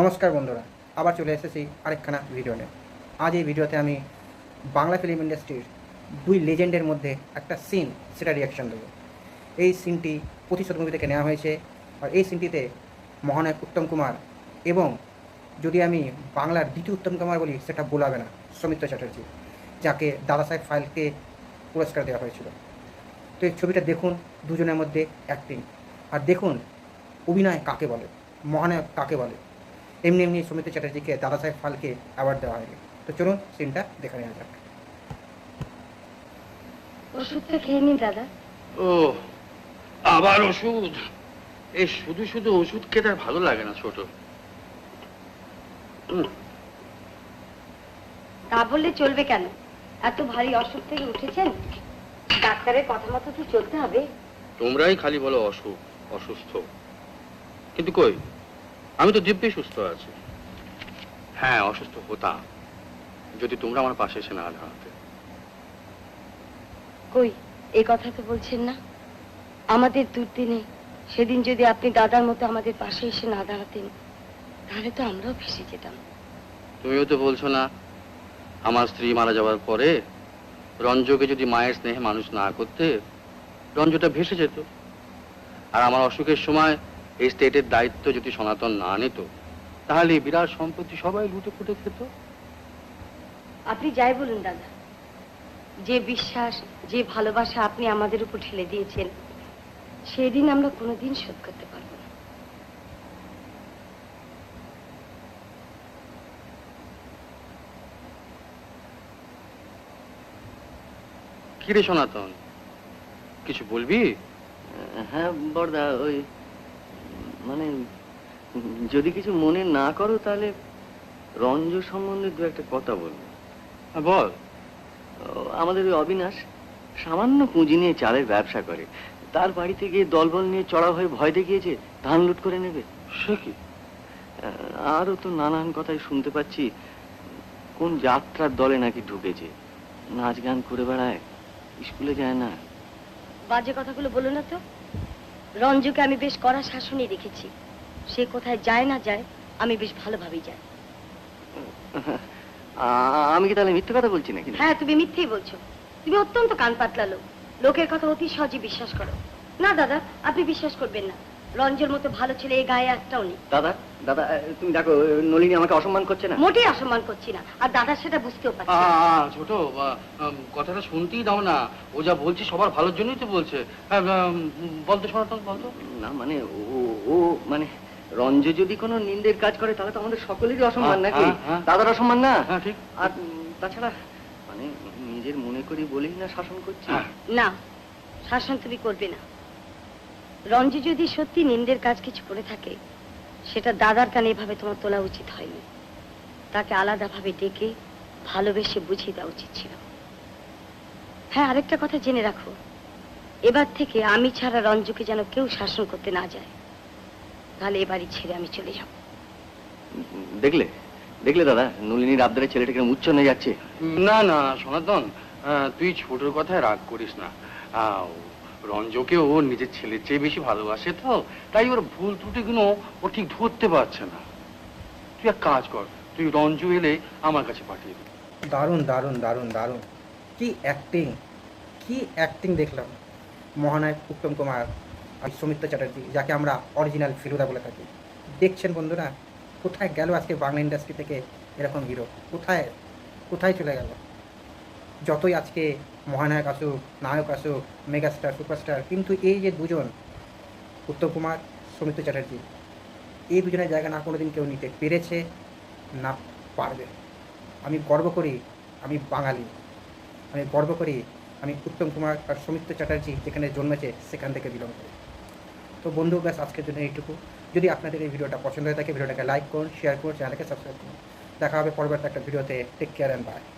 নমস্কার বন্ধুরা, আবার চলে এসেছি আরেকখানা ভিডিও নিয়ে। আজ এই ভিডিওতে আমি বাংলা ফিল্ম ইন্ডাস্ট্রির দুই লেজেন্ডের মধ্যে একটা সিন সেটা রিয়াকশন দেবো। এই সিনটি প্রতিশোধ মুভি থেকে নেওয়া হয়েছে, আর এই সিনটিতে মহানায়ক উত্তম কুমার এবং যদি আমি বাংলার দ্বিতীয় উত্তম কুমার বলি, সেটা বোলাবে না, সৌমিত্র চ্যাটার্জি, যাকে দাদা সাহেব ফাইলকে পুরস্কার দেওয়া হয়েছিল। তো এই ছবিটা দেখুন দুজনের মধ্যে অ্যাক্টিং আর দেখুন, অভিনয় কাকে বলে, মহানায়ক কাকে বলে এমনি এমনি সৌমিত্র চ্যাটার্জিকে দাদা সাহেব ফালকে অ্যাওয়ার্ড দেওয়া হয়নি। তো চলুন সিনটা দেখে নেওয়া যাক। ওষুধটা খেয়ে নিন দাদা। ও আবার ওষুধ? এই শুধু শুধু ওষুধ খেতে আর ভালো লাগে না ছোট। তা বললে চলবে কেন? এত ভারী অসুখ থেকে উঠেছেন? ডাক্তারের কথা মতো তো চলতে হবে। তোমরাই খালি বলো অসুখ অসুস্থ। কিন্তু কই? আমি তো দিব্যি সুস্থ আছি। হ্যাঁ অসুস্থ হতাম। যদি তোমরা আমার পাশে এসে না দাঁড়াতে। কই এই কথা তো বলছেন না? আমাদের দুর্দিনে সেদিন যদি আপনি দাদার মতো আমাদের পাশে এসে না দাঁড়াতেন তাহলে তো আমরাও ভেসে যেতাম। তুমিও তো বলছো না আমার স্ত্রী মারা যাওয়ার পরে রঞ্জকে যদি মায়ের স্নেহে মানুষ না করতে রঞ্জটা ভেসে যেত। আর আমার অসুখের সময় এই স্টেটের দায়িত্ব যদি সনাতন না নিত তাহলে এই বিরাট সম্পত্তি সবাই লুটে ফুটে খেত। আপনি যাই বলুন দাদা। যে বিশ্বাস যে ভালোবাসা আপনি আমাদের উপর ঠেলে দিয়েছেন সেদিন আমরা কোনোদিন শোধ করতে পারব না। কিরে সনাতন কিছু বলবি? হ্যাঁ বড়দা ওই মানে যদি কিছু মনে না করো তাহলে রঞ্জ সম্বন্ধে দু একটা কথা বলব। হ্যাঁ, বল। ও, আমাদের ওই অবিনাশ সামান্য পুঁজি নিয়ে চালের ব্যবসা করে। তার বাড়িতে গিয়ে দলবল নিয়ে চড়া হয়ে ভয় দেখিয়েছে ধান লুট করে নেবে। সে কি? আরও তো নানান কথাই শুনতে পাচ্ছি কোন যাত্রার দলে নাকি ঢুকেছে। নাচ গান করে বেড়ায় স্কুলে যায় না। বাজে কথাগুলো বলো না তো। রঞ্জুকে আমি বেশ কড়া শাসনই রেখেছি। সে কোথায় যায় না যায় আমি বেশ ভালোভাবেই যাই আমি কি তাহলে মিথ্যে কথা বলছি নাকি? হ্যাঁ তুমি মিথ্যেই বলছো। তুমি অত্যন্ত কান পাতলা লোক। লোকের কথা অতি সহজে বিশ্বাস করো। না দাদা আপনি বিশ্বাস করবেন না। রঞ্জুর মতো ভালো ছেলে এই গায়ে একটাও নেই। দাদা দাদা তুমি দেখো নলিনী আমাকে অসম্মান করছে না? মোটেই অসম্মান করছি না। আর দাদা সেটা বুঝতেও পারছে না। ছোট কথাটা শুনতেই দাও না। ও যা বলছে সবার ভালোর জন্যই তো বলছে। হ্যাঁ, বলতো সনাতন বলতো না মানে ও ও মানে রঞ্জ যদি কোনো নিন্দের কাজ করে তাহলে তো আমাদের সকলেরই অসম্মান নাকি? হ্যাঁ, হ্যাঁ। দাদার অসম্মান না? হ্যাঁ ঠিক। আর তাছাড়া মানে নিজের মনে করি বলেই না শাসন করছি। না শাসন তুমি করবে না। রঞ্জু যদি সত্যি নিন্দের কাজ কিছু করে থাকে সেটা দাদার কানে এভাবে তোমার তোলা উচিত হয়নি। তাকে আলাদাভাবে ডেকে ভালোবেসে বুঝিয়ে দেওয়া উচিত ছিল। হ্যাঁ আরেকটা কথা জেনে রাখো। এবার থেকে আমি ছাড়া রঞ্জুকে যেন কেউ শাসন করতে না যায়। তাহলে এবারই ছেড়ে আমি চলে যাব। দেখলে? দেখলে দাদা নলিনীর আবদারের ছেলেটা কিরম উচ্চ নিয়ে যাচ্ছে? না না সনাতন তুই ছোটর কথায় রাগ করিস না। রঞ্জকে ও নিজের ছেলের চেয়ে বেশি ভালোবাসে তো, তাই ওর ভুল ত্রুটিগুলো ও ঠিক ধরতে পারছে না। তুই এক কাজ কর, তুই রঞ্জু এলে আমার কাছে পাঠিয়ে দে। দারুণ দারুণ দারুণ দারুণ। কি অ্যাক্টিং কি অ্যাক্টিং দেখলাম। মহানায়ক উত্তম কুমার আর সৌমিত্র চ্যাটার্জি, যাকে আমরা অরিজিনাল ফিরোদা বলে থাকি। দেখছেন বন্ধুরা, কোথায় গেল আজকে বাংলা ইন্ডাস্ট্রি থেকে এরকম হিরো কোথায় কোথায় চলে গেল? যতই আজকে মহানায়ক আসুক, নায়ক আসুক, মেগাস্টার, সুপারস্টার, কিন্তু এই যে দুজন, উত্তম কুমার, সৌমিত্র চ্যাটার্জি, এই দুজনের জায়গা না কোনোদিন কেউ নিতে পেরেছে, না পারবে। আমি গর্ব করি আমি বাঙালি। আমি গর্ব করি আমি উত্তম কুমার আর সৌমিত্র চ্যাটার্জি যেখানে জন্মেছে, সেখান থেকে বিলং করি। তো বন্ধু, ব্যাস আজকের জন্য এইটুকু। যদি আপনাদের এই ভিডিওটা পছন্দ হয়ে থাকে, ভিডিওটাকে লাইক করুন শেয়ার করুন চ্যানেলকে সাবস্ক্রাইব করুন। দেখা হবে পরবর্তী একটা ভিডিওতে। Take care and by